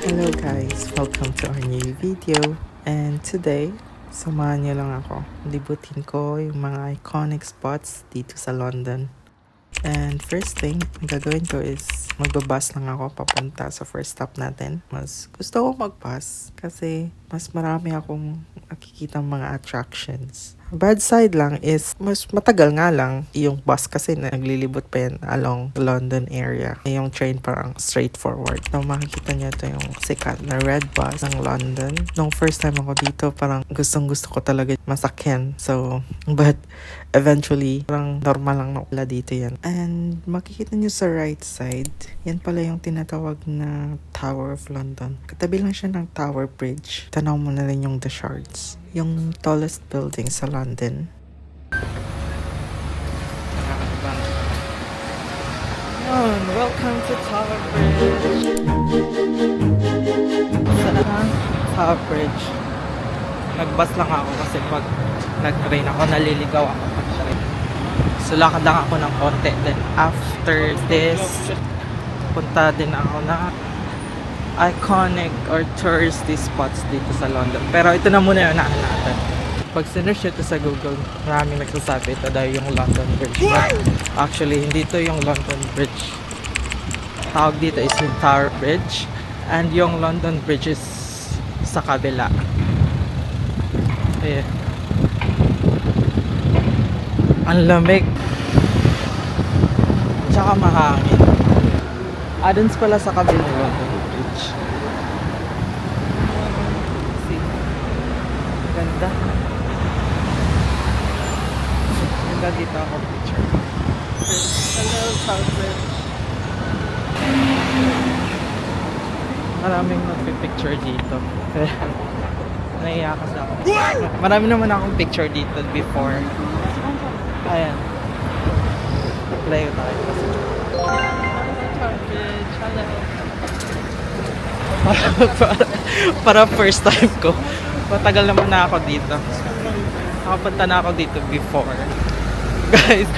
Hello guys! Welcome to our new video. And today, samahan niyo lang ako. Libutin ko yung mga iconic spots dito sa London. And first thing, gagawin ko is magbabas lang ako papunta sa first stop natin. Mas gusto ko mag-bus kasi mas marami akong nakikita mga attractions. Bad side lang is mas matagal nga lang yung bus kasi na naglilibot pa yan along London area. Yung train parang straightforward. So makikita niyo ito yung sikat na red bus ng London. Nung first time ako dito parang gustong gusto ko talaga masakyan. So, but eventually parang normal lang na dito yan. And makikita niyo sa right side, yan pala yung tinatawag na Tower of London. Katabi lang siya ng Tower Bridge. Tanaw mo na rin yung The Shards. Yung tallest building sa London. Yun, welcome to Tower Bridge. Saan? Tower Bridge. Nagbus lang ako kasi pag nag-train ako, naliligaw ako pag train. So lakad lang ako ng konti. Then after this, punta din ako na iconic or touristy spots dito sa London. Pero ito na muna yung naan natin. Pag sinerch ito sa Google, maraming nagsasabi ito daw yung London Bridge. But actually, hindi ito yung London Bridge. Tawag dito is yung Tower Bridge. And yung London Bridge is sa kabila. Ayan. Ang lamig. Tsaka mahangin. Ah, dun pala sa kabila London Bridge. See? Ang ganda. Ang ganda dito ako picture. Hello, South Bridge. Maraming magpipicture dito. Naiiyak kasi ako. Marami naman akong picture dito before. Ayan. Play tayo kasi. para, para, para first time ko. Matagal naman na ako dito. Nakapunta na ako dito before. Guys,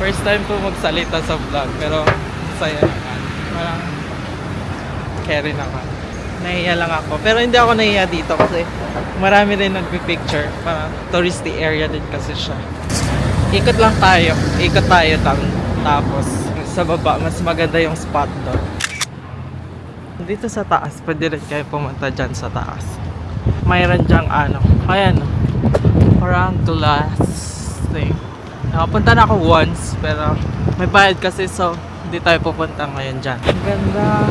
first time ko magsalita sa vlog. Pero, saya naman. Parang, carry naman. Nahiya lang ako. Pero hindi ako nahiya dito kasi marami rin nagpipicture. Parang touristy area din kasi siya. Ikot lang tayo. Ikot tayo tam tapos sa baba, mas maganda yung spot doon. Dito sa taas, pwede rin kayo pumunta dyan sa taas. Mayroon dyang ano, ayan, parang to last thing. Nakapunta na ako once, pero may bayad kasi so hindi tayo pupunta ngayon dyan. Ang ganda.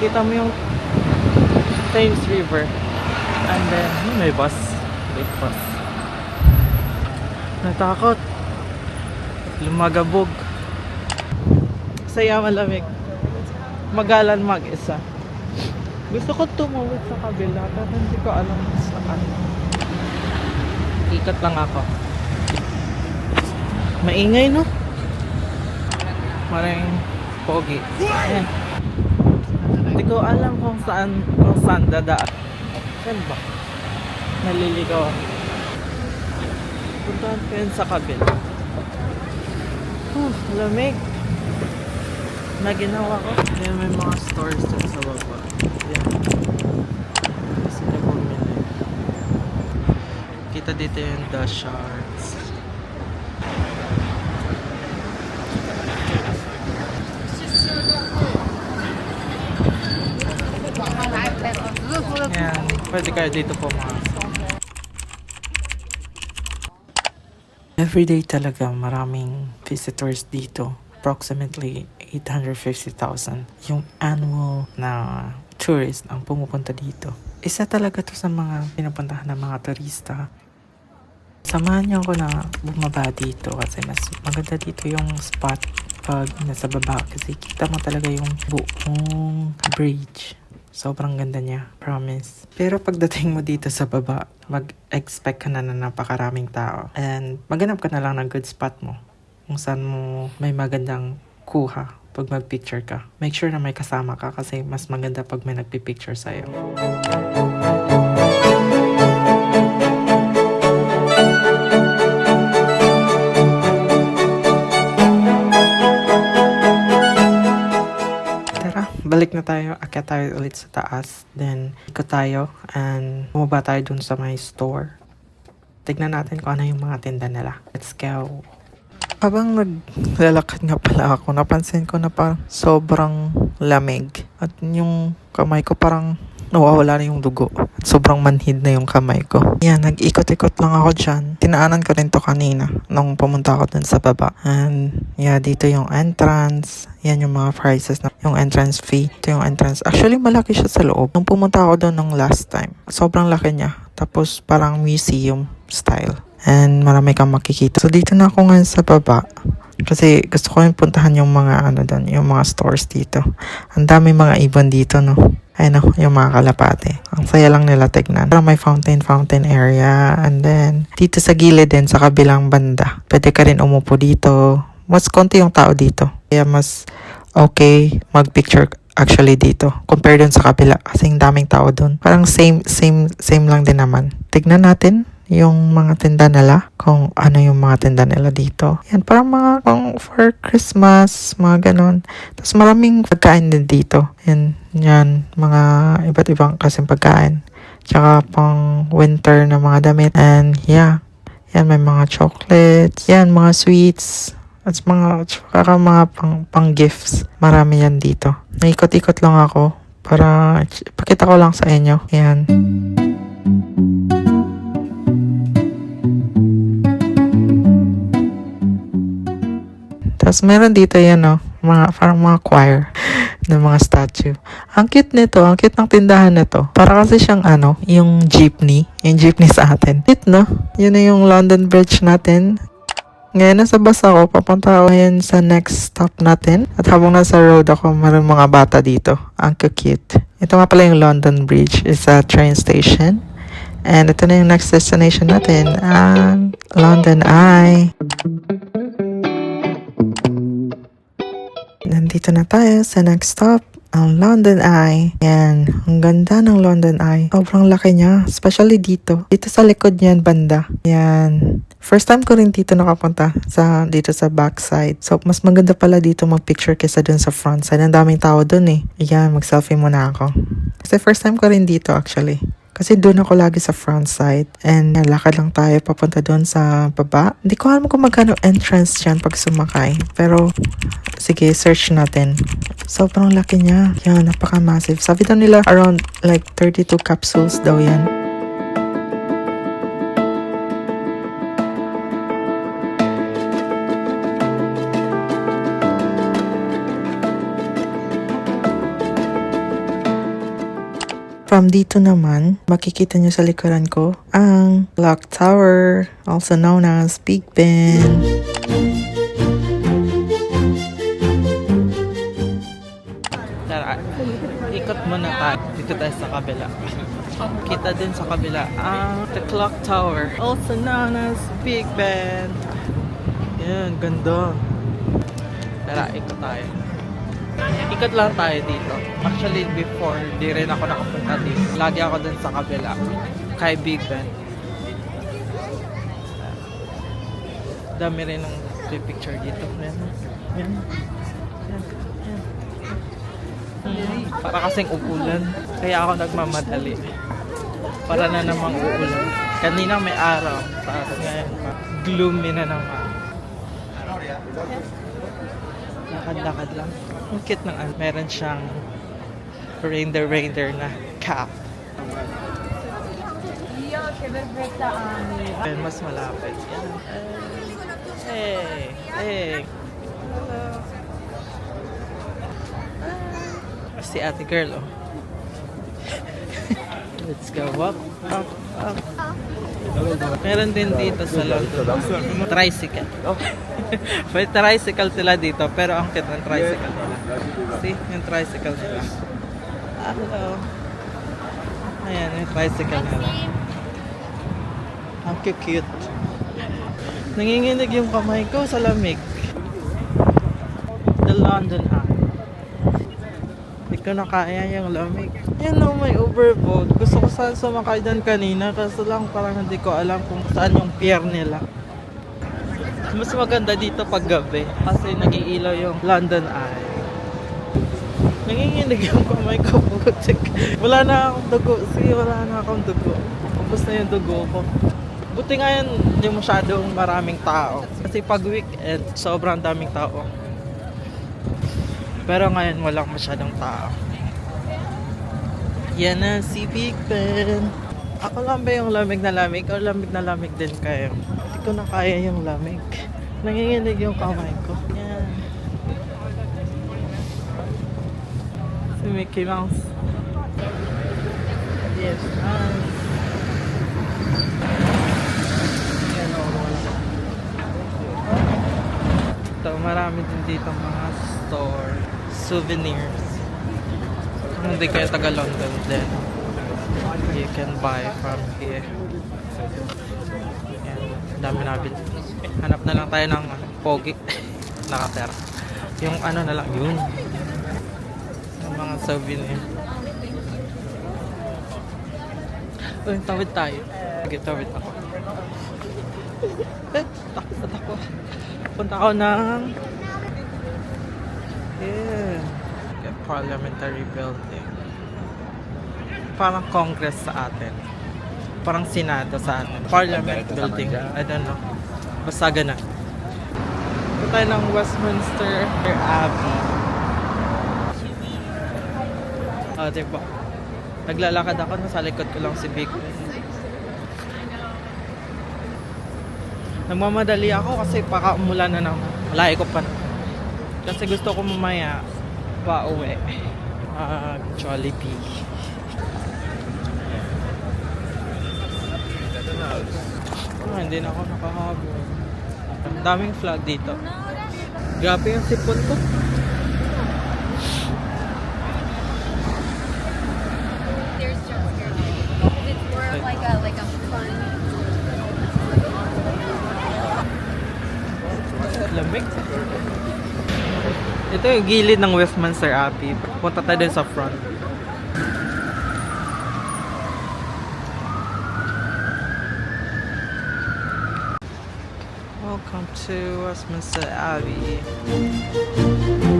Kita mo yung Thames River. And then, may bus. Wait, bus. Natakot. Lumagabog. Saya malamig. Magalan mag-isa. Gusto ko tumawid sa kabila pero hindi ko alam saan. Ikot lang ako. Maingay no? Maring pogi. Ayan. Hindi ko alam kung saan kung saan dadaan. Saan ba? Naliligaw. Puntahan ko yun sa kabila. Oh, lamig. Na ginawa ko. Yan may mga stores dun sa baba. Yan. Kasi na bumili. Kita dito yung The Pwede kayo dito pumasok. Everyday talaga maraming visitors dito. Approximately 850,000 yung annual na tourist ang pumupunta dito. Isa talaga to sa mga pinupuntahan ng mga turista. Samahan niyo ako na bumaba dito kasi mas maganda dito yung spot pag nasa baba kasi kita mo talaga yung buong bridge. Sobrang ganda niya, promise. Pero pagdating mo dito sa baba, mag-expect ka na na napakaraming tao. And maghanap ka na lang ng good spot mo. Kung saan mo may magandang kuha pag mag-picture ka. Make sure na may kasama ka kasi mas maganda pag may nagpipicture sa'yo. Tara, balik na tayo. Akyat tayo ulit sa taas. Then, ikot tayo and bumaba tayo dun sa may store. Tignan natin kung ano yung mga tinda nila. Let's go. Habang naglalakad nga pala ako, napansin ko na parang sobrang lamig. At yung kamay ko parang nawawala na yung dugo. At sobrang manhid na yung kamay ko. Yan, nag-ikot-ikot lang ako dyan. Tinaanan ko rin to kanina nung pumunta ako dun sa baba. And yeah, dito yung entrance. Yan yung mga prices na yung entrance fee. Ito yung entrance. Actually, malaki siya sa loob. Nung pumunta ako doon nung last time, sobrang laki niya. Tapos parang museum style. And marami kang makikita. So dito na ako ngayon sa baba. Kasi gusto ko yung puntahan yung mga ano doon, yung mga stores dito. Ang dami mga ibon dito, no? Ayun no, yung mga kalapate. Ang saya lang nila tignan. Pero may fountain, fountain area. And then, dito sa gilid din, sa kabilang banda. Pwede ka rin umupo dito. Mas konti yung tao dito. Kaya mas okay mag-picture actually dito. Compare dun sa kabila. Kasi daming tao dun. Parang same, same, same lang din naman. Tignan natin yung mga tinda nila, kung ano yung mga tinda nila dito. Yan, parang mga pang for Christmas, mga ganon. Tapos maraming pagkain din dito. Yan, yan, mga iba't ibang kasing pagkain. Tsaka pang winter na mga damit. And yeah, yan, may mga chocolates. Yan, mga sweets. At mga, tsaka mga pang, pang gifts. Marami yan dito. Naikot-ikot lang ako para pakita ko lang sa inyo. Yan. Tapos meron dito yan, no? Mga, parang mga choir ng mga statue. Ang cute nito, ang cute ng tindahan nito. Para kasi siyang ano, yung jeepney. Yung jeepney sa atin. Cute, no? Yun na yung London Bridge natin. Ngayon, nasa bus ako. Papunta ako ngayon sa next stop natin. At habang nasa road ako, meron mga bata dito. Ang cute. Ito nga pala yung London Bridge. It's a train station. And ito na yung next destination natin. Ang London Eye. Nandito na tayo sa next stop, ang London Eye. Yan, ang ganda ng London Eye. Sobrang laki niya, especially dito. Dito sa likod niyan, banda. Yan. First time ko rin dito nakapunta sa dito sa backside. So, mas maganda pala dito mag-picture kaysa dun sa front side. Ang daming tao dun eh. Yan, mag-selfie muna ako. Kasi first time ko rin dito actually. Kasi doon ako lagi sa front side. And lakad lang tayo papunta doon sa baba. Hindi ko alam kung magkano entrance dyan pag sumakay. Pero, sige, search natin. Sobrang laki niya. Yan, napaka-massive. Sabi daw nila around like 32 capsules daw yan. From dito naman, makikita nyo sa likuran ko ang Clock Tower, also known as Big Ben. Tara, ikot muna tayo. Dito tayo sa kabila. Kita din sa kabila ang the Clock Tower, also known as Big Ben. Yan, ganda. Tara, ikot tayo. Ikot lang tayo dito. Actually, before, di rin ako nakapunta dito. Lagi ako dun sa kabila. Kay Big Ben. Dami rin ng picture dito. Yan. Yan. Yan. Yan. Para kasing uulan. Kaya ako nagmamadali. Para na namang uulan. Kanina may araw. Tapos ngayon. Gloomy na naman. Lakad-lakad lang. Ang cute ng ano. Meron siyang reindeer reindeer na cap. Ayun, mas malapit. Yan. Hey! Hey! Hello! Si ate girl, oh. Let's go up, up, up. Meron din dito sa London. Tricycle. May tricycle sila dito, pero ang cute ng tricycle nila. See, yung tricycle nila. Ah, hello. Ayan, yung tricycle nila. Ang cute. Nanginginig yung kamay ko sa lamig. The London Eye. Hindi ko na kaya yung lamig. Yan o, may overboard. Gusto ko saan sumakay doon kanina. Kaso lang parang hindi ko alam kung saan yung pier nila. Mas maganda dito pag gabi. Kasi nagiilaw yung London Eye. Nanginginig yung kamay ko. Check. Wala na akong dugo. Sige, wala na akong dugo. Ubus na yung dugo ko. Buti nga yan, hindi masyadong maraming tao. Kasi pag weekend, sobrang daming tao. Pero ngayon, walang masyadong tao. Yan na si Big Ben. Ako lang ba yung lamig na lamig? O lamig na lamig din kayo? Ko na kaya yung lamig. Nanginginig yung kamay ko. Yan. Si Mickey Mouse. Yes, nice. Yan, oh, marami din dito mga store. Souvenirs. Kung hindi kayo taga London then you can buy from here. Dami namin. Hanap na lang tayo ng pogi. Nakatera. Yung ano na lang, yun. Yung mga souvenir. Uy, tawid tayo. Sige, tawid ako. Eh, takot ako. Punta ako ng... Yeah. Parliamentary building. Parang Congress sa atin. Parang Senado sa atin. Parliament building. I don't know. Basta ganun. Punta tayo ng Westminster Abbey. Ah, diba? Naglalakad ako, nasa likod ko lang si Ben. Nagmamadali ako kasi baka umulan na naman. Malayo ko pa na. Kasi gusto ko mamaya pa uwi. Ah, Jollibee. Ah, hindi na ako nakahabol. Ang daming flag dito. Grabe yung sipon ko. Lamig. Ito yung gilid ng Westminster Abbey. Punta tayo din sa front. To Westminster Abbey.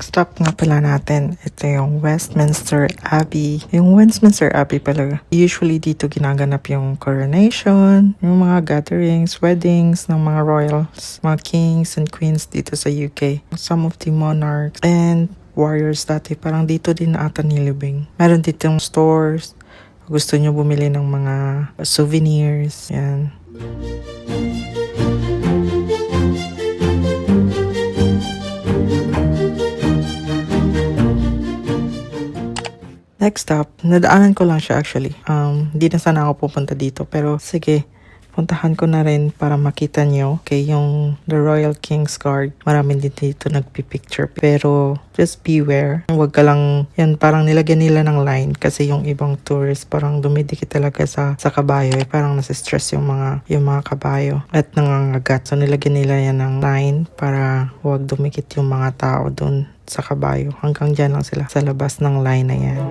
Next stop nga pala natin, ito yung Westminster Abbey. Yung Westminster Abbey pala, usually dito ginaganap yung coronation, yung mga gatherings, weddings ng mga royals, mga kings and queens dito sa UK. Some of the monarchs and warriors dati, parang dito din ata nilibing. Meron dito yung stores, gusto nyo bumili ng mga souvenirs, yan. Next stop, nadaanan ko lang siya actually. Um, hindi na sana ako pupunta dito. Pero sige, puntahan ko na rin para makita nyo. Okay, yung The Royal King's Guard. Marami din dito nagpipicture. Pero just beware. Huwag ka lang, yan parang nilagyan nila ng line. Kasi yung ibang tourists parang dumidikit talaga sa, sa kabayo. Eh. Parang nasa-stress yung mga, yung mga kabayo. At nangangagat. So nilagyan nila yan ng line para huwag dumikit yung mga tao dun sa kabayo. Hanggang dyan lang sila sa labas ng line na yan.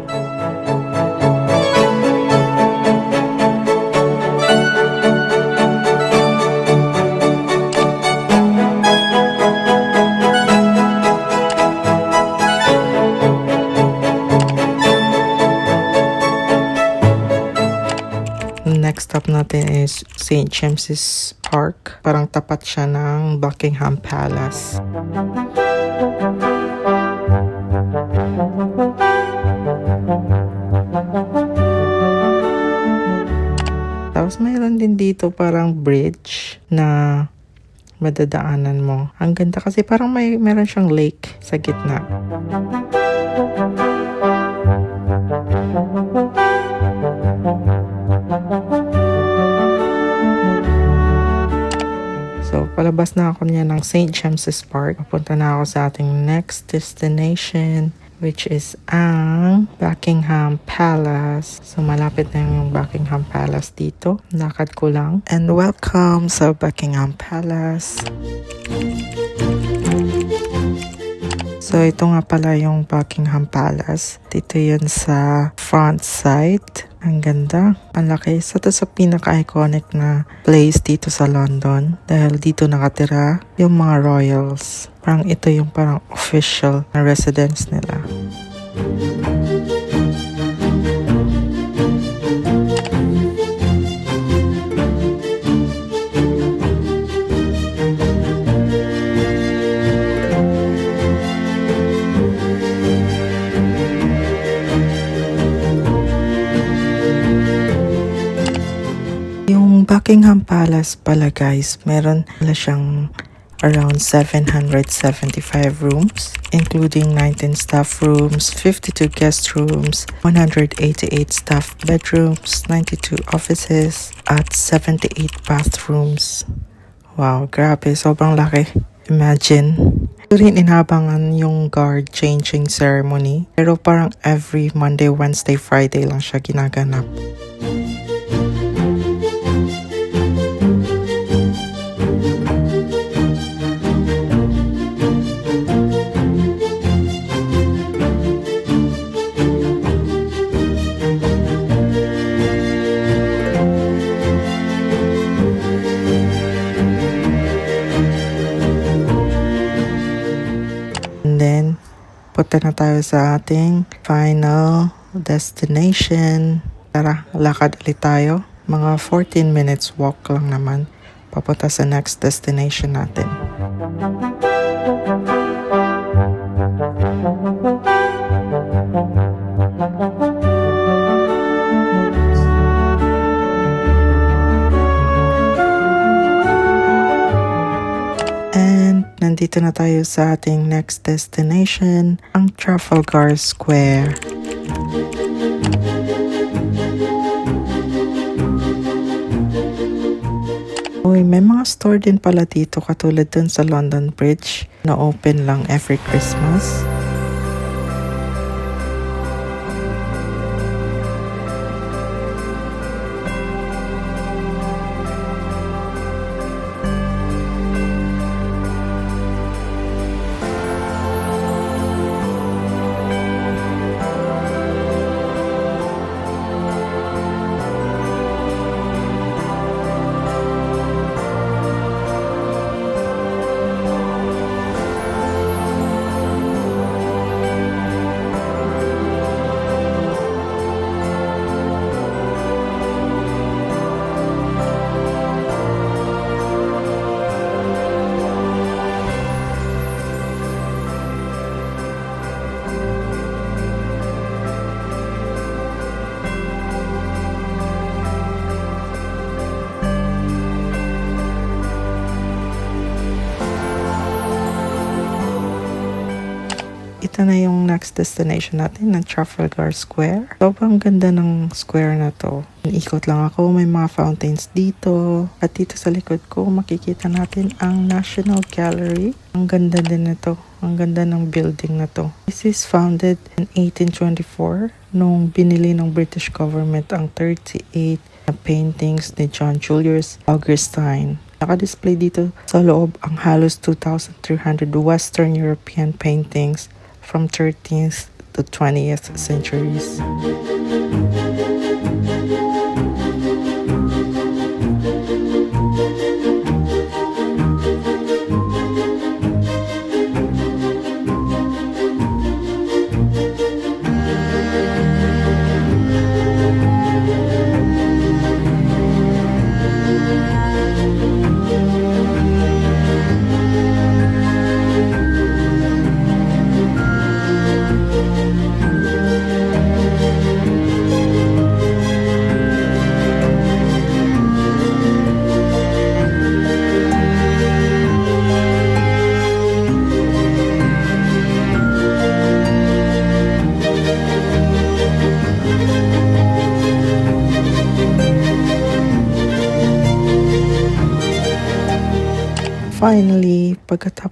Next stop natin is St. James's Park. Parang tapat siya ng Buckingham Palace. Tapos mayroon din dito parang bridge na madadaanan mo. Ang ganda kasi parang may meron siyang lake sa gitna. So, palabas na ako niya ng St. James's Park. Papunta na ako sa ating next destination which is ang Buckingham Palace. So, malapit na yung Buckingham Palace dito. Lakad ko lang. And welcome sa Buckingham Palace. So ito nga pala yung Buckingham Palace. Dito yun sa front side. Ang ganda. Ang laki. Isa to sa pinaka-iconic na place dito sa London. Dahil dito nakatira yung mga royals. Parang ito yung parang official na residence nila. Buckingham Palace pala guys, meron pala siyang around 775 rooms, including 19 staff rooms, 52 guest rooms, 188 staff bedrooms, 92 offices, at 78 bathrooms. Wow, grabe, sobrang laki. Imagine. Ito rin inabangan yung guard changing ceremony. Pero parang every Monday, Wednesday, Friday lang siya ginaganap. Punta na tayo sa ating final destination. Tara, lakad ulit tayo. Mga 14 minutes walk lang naman. Papunta sa next destination natin. And nandito na tayo sa ating next destination, ang Trafalgar Square. Uy, may mga store din pala dito katulad dun sa London Bridge na open lang every Christmas. Ito na yung next destination natin ng Trafalgar Square. Sobrang ganda ng square na to. Ikot lang ako, may mga fountains dito. At dito sa likod ko, makikita natin ang National Gallery. Ang ganda din nito. Ang ganda ng building na to. This is founded in 1824 nung binili ng British government ang 38 na paintings ni John Julius Augustine. Naka-display dito sa loob ang halos 2,300 Western European paintings from 13th to 20th centuries.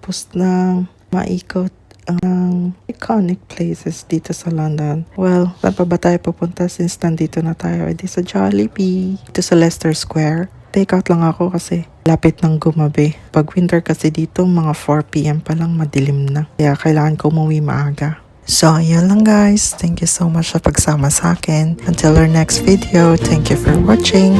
Pagkatapos ng maikot ang iconic places dito sa London. Well, saan pa ba tayo pupunta since nandito na tayo? Eh di sa Jollibee. Dito sa Leicester Square. Take out lang ako kasi Lapit ng gumabi. Pag winter kasi dito, mga 4pm pa lang madilim na. Kaya kailangan ko umuwi maaga. So, yun lang guys. Thank you so much sa pagsama sa akin. Until our next video, thank you for watching.